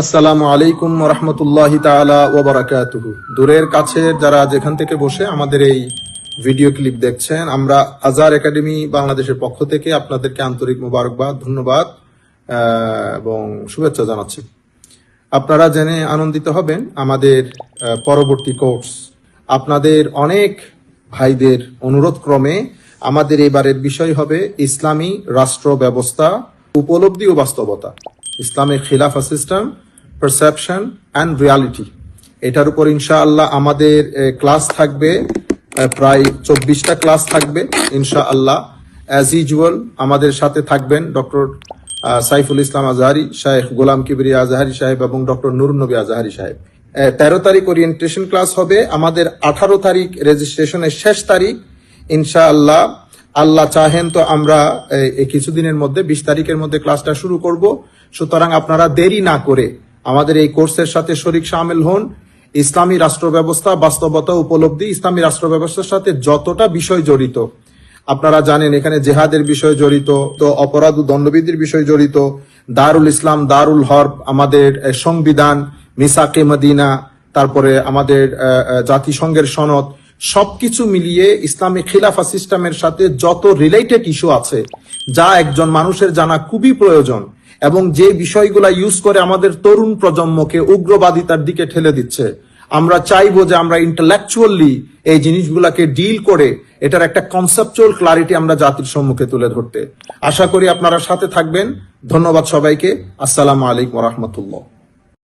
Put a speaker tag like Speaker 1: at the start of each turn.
Speaker 1: আসসালামু আলাইকুম রহমতুল্লাহ তাআলা ওয়া দূরের কাছের যারা যেখান থেকে বসে আমাদের এই ভিডিও ক্লিপ দেখছেন, আমরা আজার একাডেমি বাংলাদেশের পক্ষ থেকে আপনাদেরকে আন্তরিক মোবারকবাদ, ধন্যবাদ এবং শুভেচ্ছা জানাচ্ছি। আপনারা জেনে আনন্দিত হবেন আমাদের পরবর্তী কোর্স। আপনাদের অনেক ভাইদের অনুরোধ ক্রমে আমাদের এবারের বিষয় হবে ইসলামী রাষ্ট্র ব্যবস্থা উপলব্ধি ও বাস্তবতা। ইসলামের খিলাফা সিস্টেম পারসেপশন অ্যান্ড রিয়ালিটি এটার উপর ইনশাআল্লাহ আমাদের ক্লাস থাকবে প্রায় চব্বিশটা ক্লাস থাকবে, ইনশাআল্লাহ। অ্যাজ ইউজুয়াল আমাদের সাথে থাকবেন ডক্টর সাইফুল ইসলাম আজহারি শাহেখ গোলাম কিবরিয়া আজহারি সাহেব এবং ডক্টর নুর নবী আজহারি সাহেব। তেরো তারিখ ওরিয়েন্টেশন ক্লাস হবে, আমাদের আঠারো তারিখ রেজিস্ট্রেশনের শেষ তারিখ, ইনশাআল্লাহ। আল্লাহ চাহেন তো আমরা কিছুদিনের মধ্যে, বিশ তারিখের মধ্যে ক্লাসটা শুরু করব। সুতরাং আপনারা দেরি না করে আমাদের এই কোর্সের সাথে শরিক সামিল হন। ইসলামী রাষ্ট্র ব্যবস্থা বাস্তবতা উপলব্ধি। ইসলামী রাষ্ট্র ব্যবস্থার সাথে যতটা বিষয় জড়িত, আপনারা জানেন এখানে জেহাদের বিষয় জড়িত, তো অপরাধ ও দণ্ডবিধির বিষয় জড়িত, দারুল ইসলাম, দারুল হরব আমাদের সংবিধান, মিসাকে মদিনা, তারপরে আমাদের জাতিসংঘের সনদ, সবকিছু মিলিয়ে ইসলামিক খিলাফা সিস্টেমের সাথে যত রিলেটেড ইস্যু আছে, যা একজন মানুষের জানা খুবই প্রয়োজন এবং যে বিষয়গুলো ইউজ করে আমাদের তরুণ প্রজন্মকে উগ্রবাদিতার দিকে ঠেলে দিচ্ছে, আমরা চাইব যে আমরা ইন্টালেকচুয়ালি এই জিনিসগুলাকে ডিল করে এটার একটা কনসেপচুয়াল ক্লারিটি আমরা জাতির সম্মুখে তুলে ধরতে। আশা করি আপনারা সাথে থাকবেন। ধন্যবাদ সবাইকে। আসসালাম আলাইকুম রহমতুল্লাহ।